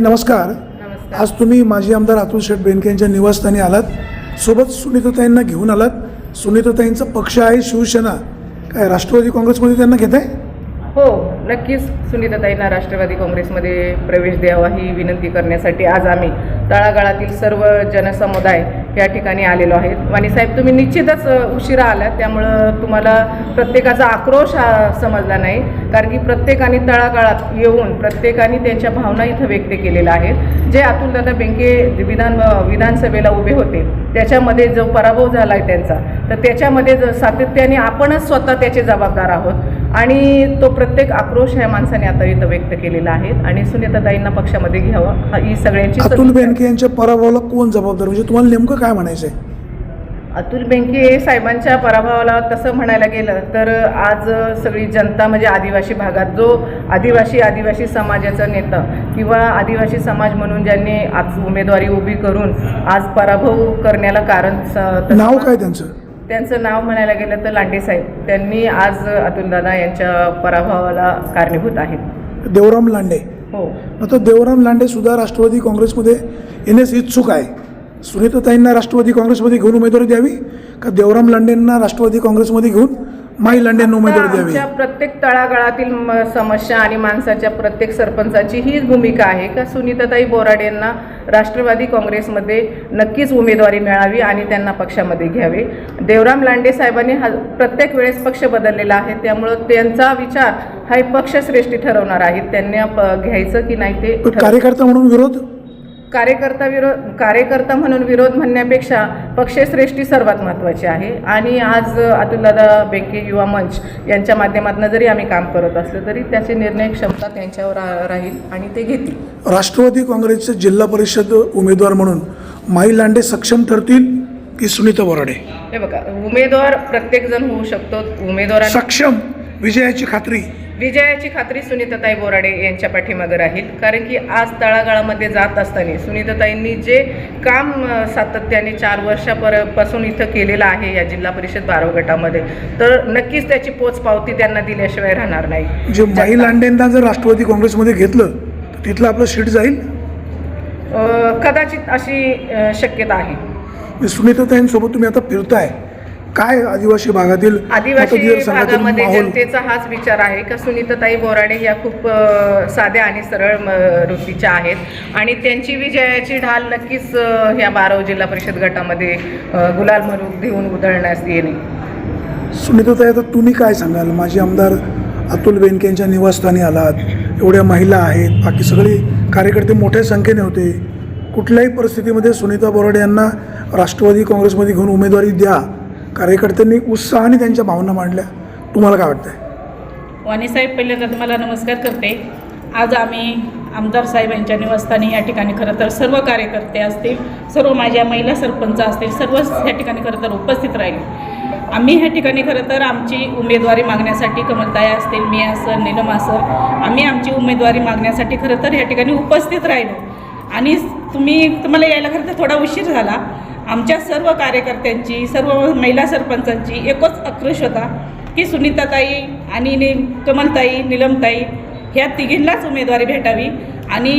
नमस्कार. आज तुम्ही माजी आमदार अतुल शेठ बेनके यांच्या निवासस्थानी आलात. सोबत सुनीताताईंना घेऊन आलात. सुनीताताईंचा पक्ष आहे शिवसेना. काय राष्ट्रवादी काँग्रेसमध्ये त्यांना घेत आहे? हो नक्कीच सुनीताताईंना राष्ट्रवादी काँग्रेसमध्ये प्रवेश द्यावा ही विनंती करण्यासाठी आज आम्ही तळागाळातील सर्व जनसमुदाय या ठिकाणी आलेलो आहेत. वाणीसाहेब तुम्ही निश्चितच उशिरा आलात. त्यामुळं तुम्हाला प्रत्येकाचा आक्रोश हा समजला नाही. कारण की प्रत्येकाने तळागाळात येऊन प्रत्येकाने त्यांच्या भावना इथं व्यक्त केलेल्या आहेत. जे अतुलदादा बेंके विधान विधानसभेला उभे होते त्याच्यामध्ये जो पराभव झाला आहे त्यांचा तर त्याच्यामध्ये ज- सातत्याने आपणच स्वतः त्याचे जबाबदार आहोत. आणि तो प्रत्येक आक्रोश ह्या माणसाने आता इथं व्यक्त केलेला आहे आणि सुनीताताईंना पक्षामध्ये घ्यावा. हा- ही सगळ्यांची अतुल. बेनके यांच्या पराभवाला कोण जबाबदार? म्हणजे तुम्हाला नेमकं काय म्हणायचं आहे अतुल बेंके साहेबांच्या पराभवाला तसं म्हणायला गेलं तर आज सगळी जनता म्हणजे आदिवासी भागात जो आदिवासी आदिवासी समाजाचा नेता किंवा आदिवासी समाज म्हणून ज्यांनी आज उमेदवारी उभी करून आज पराभव करण्याला कारण नाव काय त्यांचं? त्यांचं नाव म्हणायला गेलं तर लांडे साहेब. त्यांनी आज अतुलदादा यांच्या पराभवाला कारणीभूत आहेत. देवराम लांडे. हो. आता देवराम लांडे सुद्धा राष्ट्रवादी काँग्रेसमध्ये येण्यास इच्छुक आहे. सुनीताताईंना राष्ट्रवादी काँग्रेसमध्ये घेऊन उमेदवारी द्यावी का देवराम लांडेंना राष्ट्रवादी काँग्रेसमध्ये घेऊन माई लांडेंना उमेदवारी द्यावी. आमच्या प्रत्येक तळागाळातील समस्या आणि माणसाच्या प्रत्येक सरपंचाची हीच भूमिका आहे का? सुनीताताई बोराडे यांना राष्ट्रवादी काँग्रेसमध्ये नक्कीच उमेदवारी मिळावी आणि त्यांना पक्षामध्ये घ्यावे. देवराम लांडे साहेबांनी हा प्रत्येक वेळेस पक्ष बदललेला आहे. त्यामुळं त्यांचा विचार हा पक्षश्रेष्ठी ठरवणार आहे त्यांना घ्यायचं की नाही ते कार्यकर्ता म्हणून विरोध? कार्यकर्ता विरोध कार्यकर्ता म्हणून विरोध म्हणण्यापेक्षा पक्षश्रेष्ठी सर्वात महत्त्वाची आहे. आणि आज अतुलदादा बेंके युवा मंच यांच्या माध्यमातून जरी आम्ही काम करत असलो तरी त्याची निर्णय क्षमता त्यांच्यावर राहील आणि ते घेतील. राष्ट्रवादी काँग्रेसचे जिल्हा परिषद उमेदवार म्हणून माई लांडे सक्षम ठरतील की सुनीता बोराडे? हे बघा उमेदवार प्रत्येकजण होऊ शकतो. उमेदवारांना सक्षम विजयाची खात्री. विजयाची खात्री सुनीताताई बोराडे यांच्या पाठीमागे राहील. कारण की आज तळागाळामध्ये जात असताना सुनीताताईंनी जे काम सातत्याने चार वर्षापरपासून इथं केलेलं आहे या जिल्हा परिषद बाराव गटामध्ये तर नक्कीच त्याची पोचपावती त्यांना दिल्याशिवाय राहणार नाही. म्हणजे माई लांडेंना जर राष्ट्रवादी काँग्रेसमध्ये घेतलं तर तिथलं आपलं सीट जाईल? कदाचित अशी शक्यता आहे. म्हणजे सुनीताताईंसोबत तुम्ही आता फिरताय. काय आदिवासी भागातील आदिवासी भागामध्ये जनतेचा हाच विचार आहे का? सुनीताताई बोराडे या खूप साध्या आणि सरळ वृत्तीच्या आहेत. आणि त्यांची विजयाची ढाल नक्कीच ह्या बाराव जिल्हा परिषद गटामध्ये गुलाल मरूक देऊन उधळण्यास येणे. सुनीताताई आता तुम्ही काय सांगाल? माझे आमदार अतुल बेनके यांच्या निवासस्थानी आलात. एवढ्या महिला आहेत. बाकी सगळे कार्यकर्ते मोठ्या संख्येने होते. कुठल्याही परिस्थितीमध्ये सुनीता बोराडे यांना राष्ट्रवादी काँग्रेसमध्ये घेऊन उमेदवारी द्या. कार्यकर्त्यांनी उत्साहाने त्यांच्या भावना मांडल्या. तुम्हाला काय वाटतंय? वाणीसाहेब पहिल्यांदा तुम्हाला नमस्कार करते. आज आम्ही आमदार साहेब यांच्या निवासस्थानी या ठिकाणी खरं तर सर्व कार्यकर्ते असतील सर्व माझ्या महिला सरपंच असतील सर्वच या ठिकाणी खरं तर उपस्थित राहिले. आम्ही ह्या ठिकाणी खरं तर आमची उमेदवारी मागण्यासाठी कमलताया असतील मी असं नीलम असं आम्ही आमची उमेदवारी मागण्यासाठी खरं तर या ठिकाणी उपस्थित राहिलो. आणि तुम्ही तुम्हाला यायला खरं तर थोडा उशीर झाला. आमच्या सर्व कार्यकर्त्यांची सर्व महिला सरपंचांची एकच आक्रोश होता की सुनीताताई आणि नि कमलताई निलमताई ह्या तिघींनाच उमेदवारी भेटावी आणि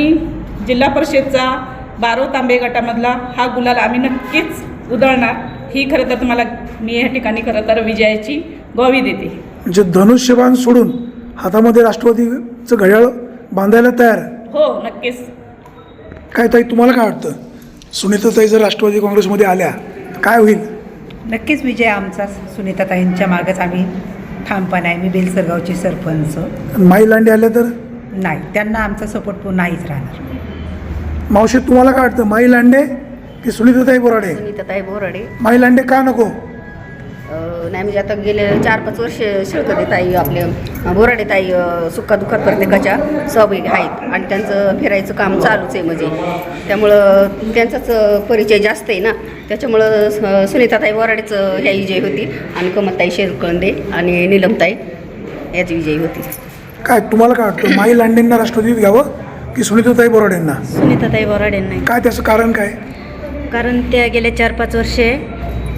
जिल्हा परिषदचा बारो तांबे गटामधला हा गुलाल आम्ही नक्कीच उधळणार. ही खरं तर तुम्हाला मी या ठिकाणी खरं तर विजयाची ग्वाही देते. म्हणजे धनुष्यबाण सोडून हातामध्ये राष्ट्रवादीचं घड्याळ बांधायला तयार हो नक्कीच. काय ताई तुम्हाला काय वाटतं? सुनीताताई जर राष्ट्रवादी काँग्रेसमध्ये आल्या काय होईल? नक्कीच विजय आमचा सुनीताताईंच्या मागच आम्ही ठामपण आहे. मी बेलसरगावची सरपंच. आणि माई लांडे आल्या तर? नाही त्यांना आमचा सपोर्ट नाहीच राहणार. मावशी तुम्हाला काय वाटतं? माई लांडे की सुनीताताई बोराडे? सुनीताताई बोराडे. माई लांडे का नको? नाही म्हणजे आता गेले चार पाच वर्ष शिळकते ताई आपले बोराडे ताई अ, सुखदुःखात प्रत्येकाच्या सहभागी आहेत. आणि त्यांचं फिरायचं काम चालूच आहे म्हणजे. त्यामुळं त्यांचाच परिचय जास्त आहे ना. त्याच्यामुळं स- सुनीताताई बोराडेच ह्या विजयी होती आणि कमलताई शेरकंदे आणि नीलमताई याची विजयी होती. काय तुम्हाला काय वाटतं माई लांडेंना राष्ट्रवादीत घ्यावं की सुनीताताई बोराडेंना? सुनीताताई बोराडे नाही काय त्याचं कारण काय? कारण त्या गेल्या चार पाच वर्षे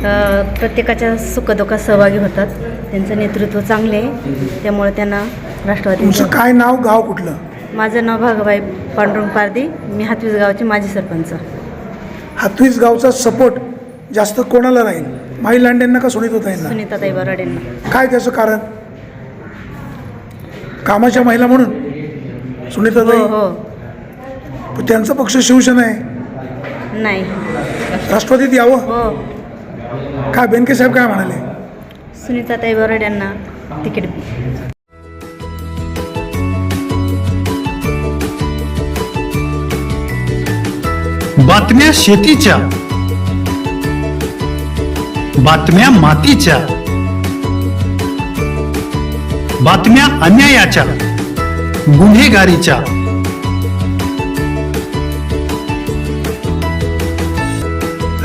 प्रत्येकाच्या सुखदुःखात सहभागी होतात. त्यांचं नेतृत्व चांगले आहे. त्यामुळे त्यांना राष्ट्रवादी तुमचं काय नाव गाव कुठलं? माझं नाव भागबाई पांडुरंग पारदी मी हातवीस गावाची माजी सरपंच. हातवीस गावचा सपोर्ट जास्त कोणाला राहील? माई लांडेंना का सुनीताताईंना सुनीताताई बराडेंना. काय त्याचं कारण? कामाच्या महिला म्हणून? हो सुनीताताई हो. त्यांचा पक्ष शिवसेना आहे. नाही. राष्ट्रवादीत यावं? हो. काय बेनके साहेब काय म्हणाले? सुनीताताई बराडेंना तिकीट. बातम्या शेतीच्या. बातम्या मातीच्या. बातम्या अन्यायाच्या. गुन्हेगारीच्या.